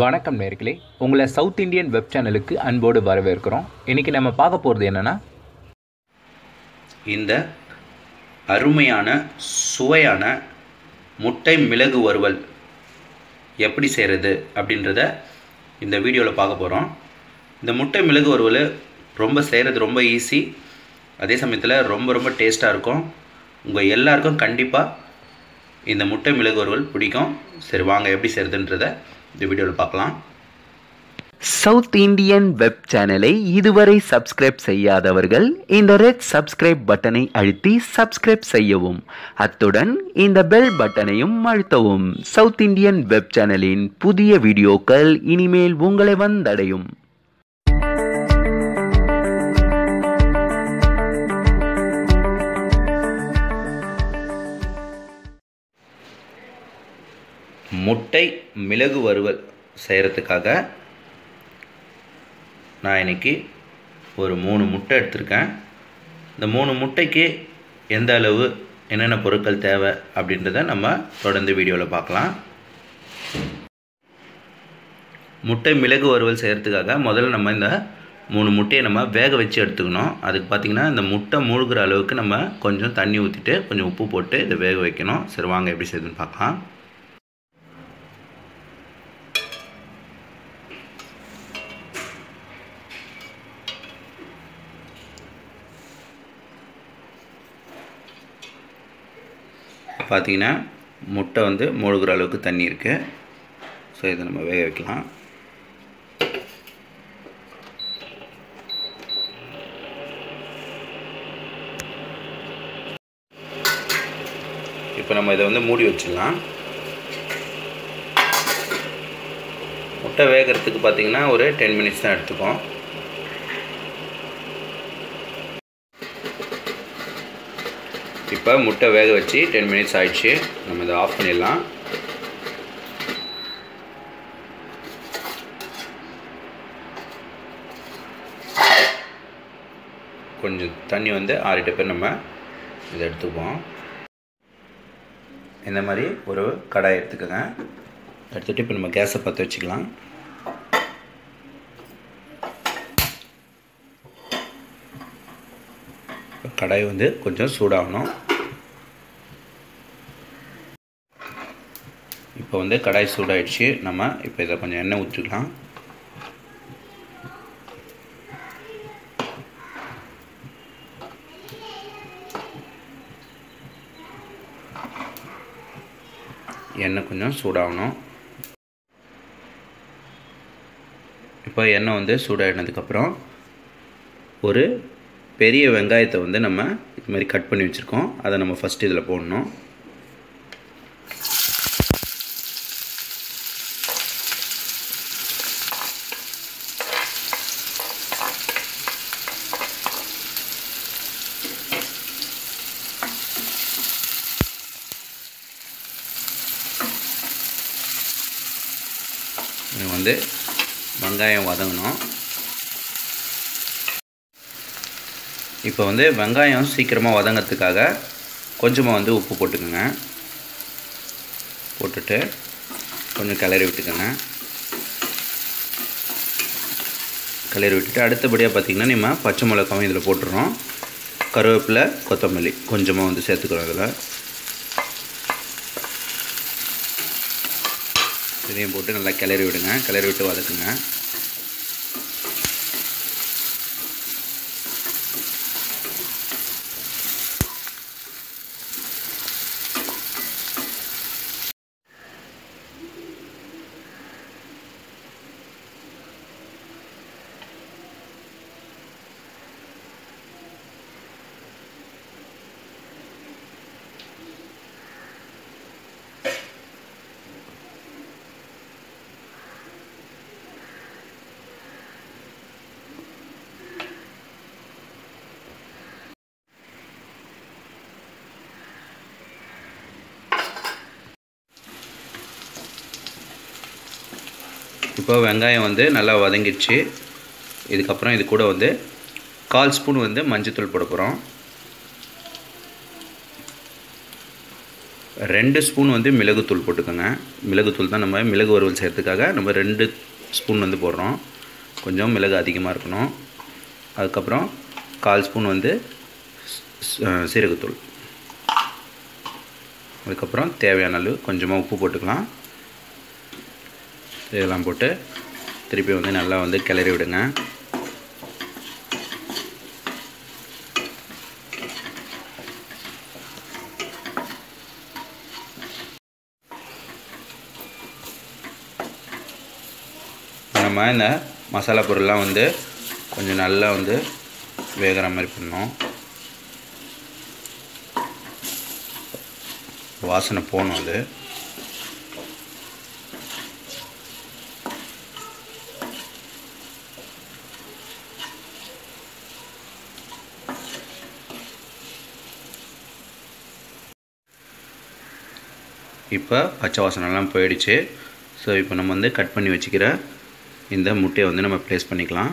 வணக்கம் நேர்களே. உங்களை சவுத் இந்தியன் வெப் சேனலுக்கு அன்போடு வரவேற்கிறோம். இன்றைக்கி நம்ம பார்க்க போகிறது என்னென்னா இந்த அருமையான சுவையான முட்டை மிளகு வறுவல் எப்படி செய்கிறது அப்படின்றத இந்த வீடியோவில் பார்க்க போகிறோம் இந்த முட்டை மிளகு வறுவல் ரொம்ப செய்கிறது ரொம்ப ஈஸி அதே சமயத்தில் ரொம்ப ரொம்ப டேஸ்ட்டாக இருக்கும். உங்கள் எல்லாருக்கும் கண்டிப்பாக இந்த முட்டை மிளகு வறுவல் பிடிக்கும். சரி வாங்க எப்படி செய்கிறதுன்றதை இந்த வீடியோவில் பார்க்கலாம். சவுத் இந்தியன் வெப் சேனலை இதுவரை சப்ஸ்கிரைப் செய்யாதவர்கள் இந்த ரெட் சப்ஸ்கிரைப் பட்டனை அழுத்தி சப்ஸ்கிரைப் செய்யவும். அத்துடன் இந்த பெல் பட்டனையும் அழுத்தவும். சவுத் இந்தியன் வெப் சேனலின் புதிய வீடியோக்கள் இனிமேல் உங்களை வந்தடையும். முட்டை மிளகு வறுவல் செய்கிறதுக்காக நான் இன்றைக்கி ஒரு மூணு முட்டை எடுத்திருக்கேன். இந்த மூணு முட்டைக்கு எந்த அளவு என்னென்ன பொருட்கள் தேவை அப்படின்றத நம்ம தொடர்ந்து வீடியோவில் பார்க்கலாம். முட்டை மிளகு வறுவல் செய்கிறதுக்காக முதல்ல நம்ம இந்த மூணு முட்டையை நம்ம வேக வச்சு எடுத்துக்கணும். அதுக்கு பார்த்திங்கன்னா இந்த முட்டை மூழ்கிற அளவுக்கு நம்ம கொஞ்சம் தண்ணி ஊற்றிட்டு கொஞ்சம் உப்பு போட்டு இதை வேக வைக்கணும். சரி வாங்க எப்படி செய்யுதுன்னு பார்க்கலாம். பார்த்தீங்கன்னா முட்டை வந்து மூழ்கிற அளவுக்கு தண்ணி இருக்குது ஸோ இதை நம்ம வேக வைக்கலாம். இப்போ நம்ம இதை வந்து மூடி வச்சிடலாம். முட்டை வேகிறதுக்கு பார்த்தீங்கன்னா ஒரு டென் மினிட்ஸ் தான் எடுத்துக்கும். இப்போ முட்டை வேக வச்சு டென் மினிட்ஸ் ஆயிடுச்சு. நம்ம இதை ஆஃப் பண்ணிடலாம். கொஞ்சம் தண்ணி வந்து ஆறிட்ட பேர் நம்ம இதை எடுத்துக்குவோம். இந்த மாதிரி ஒரு கடாய் எடுத்துக்கோங்க. எடுத்துகிட்டு இப்போ நம்ம கேஸை பற்ற வச்சுக்கலாம். கடாய் வந்து கொஞ்சம் சூடாகணும். இப்போ வந்து கடாய் சூடாயிடுச்சு. நம்ம இப்போ இதை கொஞ்சம் எண்ணெய் ஊற்றிக்கலாம். எண்ணெய் கொஞ்சம் சூடாகணும். இப்போ எண்ணெய் வந்து சூடாகினதுக்கப்புறம் ஒரு பெரிய வெங்காயத்தை வந்து நம்ம இது மாதிரி கட் பண்ணி வச்சுருக்கோம். அதை நம்ம ஃபஸ்ட்டு இதில் போடணும். இது வந்து வெங்காயம் வதங்கணும். இப்போ வந்து வெங்காயம் சீக்கிரமாக வதங்கிறதுக்காக கொஞ்சமாக வந்து உப்பு போட்டுக்கோங்க. போட்டுட்டு கொஞ்சம் கிளறி விட்டுக்கோங்க. கிளறி விட்டுட்டு அடுத்தபடியாக பார்த்திங்கன்னா நம்ம பச்சை மிளகாவும் இதில் போட்டுடுறோம் கருவேப்பிலை கொத்தமல்லி கொஞ்சமாக வந்து சேர்த்துக்கிறோம் இதில் இதையும் போட்டு நல்லா கிளறி விடுங்க. கிளறி விட்டு வதக்குங்க. இப்போ வெங்காயம் வந்து நல்லா வதங்கிடுச்சு. இதுக்கப்புறம் இது கூட வந்து கால் ஸ்பூன் வந்து மஞ்சத்தூள் போட போகிறோம் ரெண்டு ஸ்பூன் வந்து மிளகுத்தூள் போட்டுக்கோங்க. மிளகுத்தூள் தான் நம்ம மிளகு வறுவல் செய்கிறதுக்காக நம்ம ரெண்டு ஸ்பூன் வந்து போடுறோம். கொஞ்சம் மிளகு அதிகமாக இருக்கணும். அதுக்கப்புறம் கால் ஸ்பூன் வந்து சீரகத்தூள். அதுக்கப்புறம் தேவையான அளவு கொஞ்சமாக உப்பு போட்டுக்கலாம். இதெல்லாம் போட்டு திருப்பி வந்து நல்லா வந்து கிளறி விடுங்க. நம்ம இந்த மசாலா பொருள்லாம் வந்து கொஞ்சம் நல்லா வந்து வேகிற மாதிரி பண்ணோம் வாசனை போகணும் அது. இப்போ பச்சை வாசனைலாம் போயிடுச்சு. ஸோ இப்போ நம்ம வந்து கட் பண்ணி வச்சுக்கிற இந்த முட்டையை வந்து நம்ம ப்ளேஸ் பண்ணிக்கலாம்.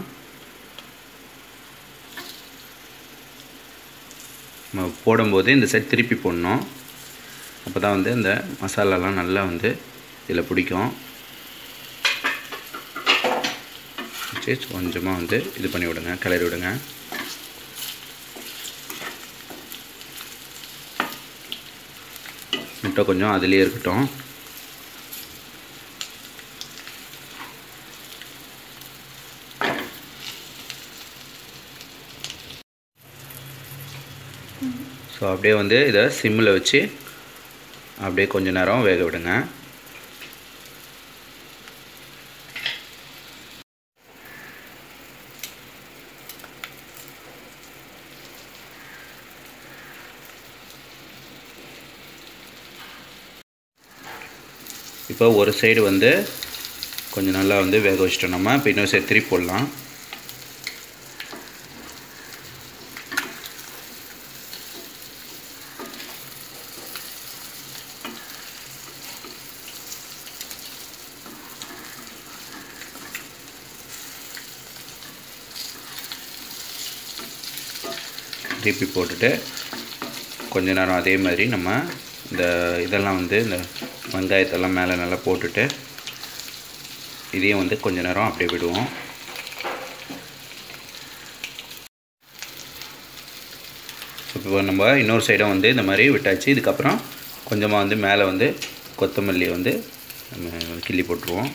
நம்ம போடும்போது இந்த சைட் திருப்பி போடணும். அப்போ தான் வந்து இந்த மசாலாலாம் நல்லா வந்து இதில் பிடிக்கும். கொஞ்சமாக வந்து இது பண்ணி விடுங்க கிளறி விடுங்க. முட்டை கொஞ்சம் அதிலே இருக்கட்டும். ஸோ அப்படியே வந்து இதை சிம்மில் வச்சு அப்படியே கொஞ்ச நேரம் வேக விடுங்க. இப்போ ஒரு சைடு வந்து கொஞ்சம் நல்லா வந்து வேக வச்சிட்டோம் நம்ம. இப்போ இன்னொரு சைடு திருப்பி போடலாம். திருப்பி போட்டுட்டு கொஞ்ச நேரம் அதே மாதிரி நம்ம இந்த இதெல்லாம் வந்து இந்த வெங்காயத்தெல்லாம் மேலே நல்லா போட்டுட்டு இதையும் வந்து கொஞ்ச நேரம் அப்படியே விடுவோம். இப்போ நம்ம இன்னொரு சைடும் வந்து இந்த மாதிரி விட்டாச்சு. இதுக்கப்புறம் கொஞ்சமாக வந்து மேலே வந்து கொத்தமல்லி வந்து நம்ம கிள்ளி போட்டுருவோம்.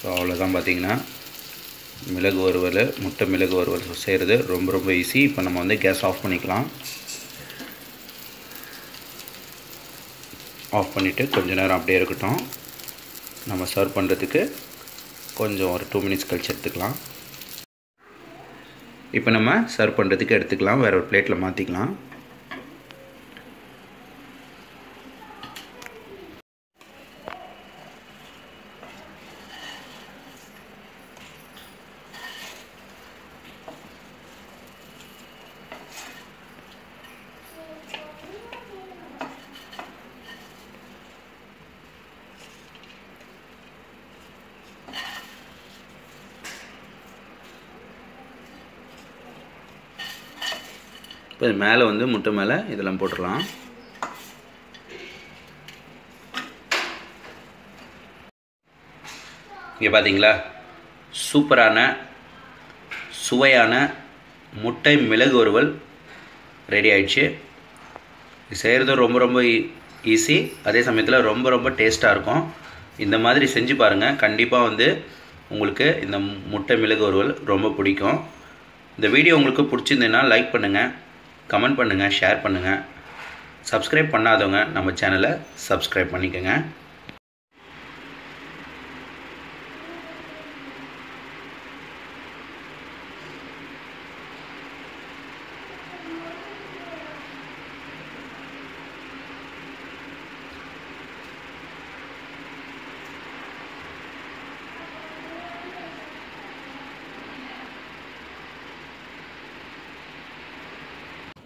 ஸோ அவ்வளோதான் பார்த்திங்கன்னா. மிளகு வறுவல் முட்டை மிளகு வறுவல் செய்கிறது ரொம்ப ரொம்ப ஈஸி இப்போ நம்ம வந்து கேஸ் ஆஃப் பண்ணிக்கலாம். ஆஃப் பண்ணிவிட்டு கொஞ்ச நேரம் அப்படியே இருக்கட்டும். நம்ம சர்வ் பண்ணுறதுக்கு கொஞ்சம் ஒரு டூ மினிட்ஸ் கழிச்சு எடுத்துக்கலாம். இப்போ நம்ம சர்வ் பண்ணுறதுக்கு எடுத்துக்கலாம். வேறு ஒரு பிளேட்டில் மாற்றிக்கலாம் இப்போ மேலே வந்து முட்டை மேலே இதெல்லாம் போட்டுடலாம். இங்கே பார்த்தீங்களா சூப்பரான சுவையான முட்டை மிளகு ஒருவல் ரெடி ஆயிடுச்சு. செய்கிறது ரொம்ப ரொம்ப ஈஸி அதே சமயத்தில் ரொம்ப ரொம்ப டேஸ்ட்டாக இருக்கும். இந்த மாதிரி செஞ்சு பாருங்கள் கண்டிப்பாக வந்து உங்களுக்கு இந்த முட்டை மிளகு ஒருவல் ரொம்ப பிடிக்கும். இந்த வீடியோ உங்களுக்கு பிடிச்சிருந்ததுன்னா லைக் பண்ணுங்கள் கமெண்ட் பண்ணுங்கள் ஷேர் பண்ணுங்கள் சப்ஸ்கிரைப் பண்ணாதவங்க நம்ம சேனலை சப்ஸ்கிரைப் பண்ணிக்கோங்க.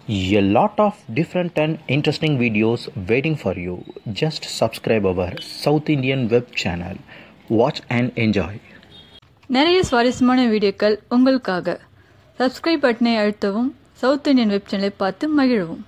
A lot of different and interesting videos waiting for you. Just subscribe our South Indian web channel. Watch and enjoy. நிறைய சுவாரஸ்யமான வீடியோக்கள் உங்களுக்காக சப்ஸ்கிரைப் பட்டனை அழுத்தவும் சவுத் இந்தியன் வெப் சேனலை பார்த்து மகிழவும்